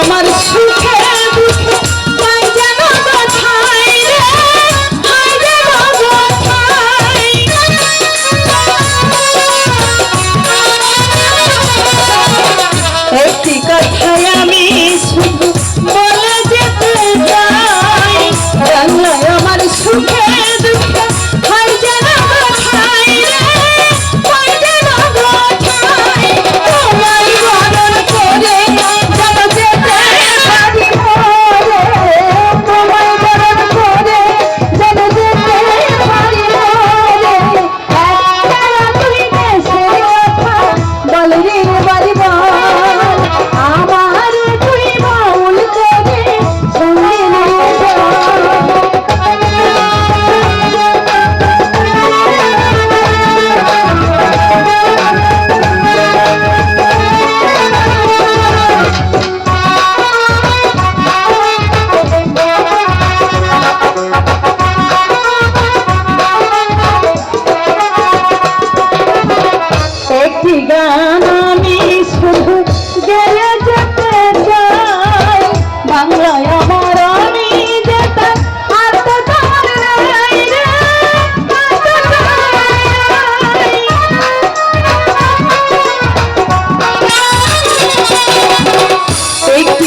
আমার সুখে ঠিকানা আমি শুধু গেলে যেতে চাই। বাংলায় আমার আমি যেতে একটু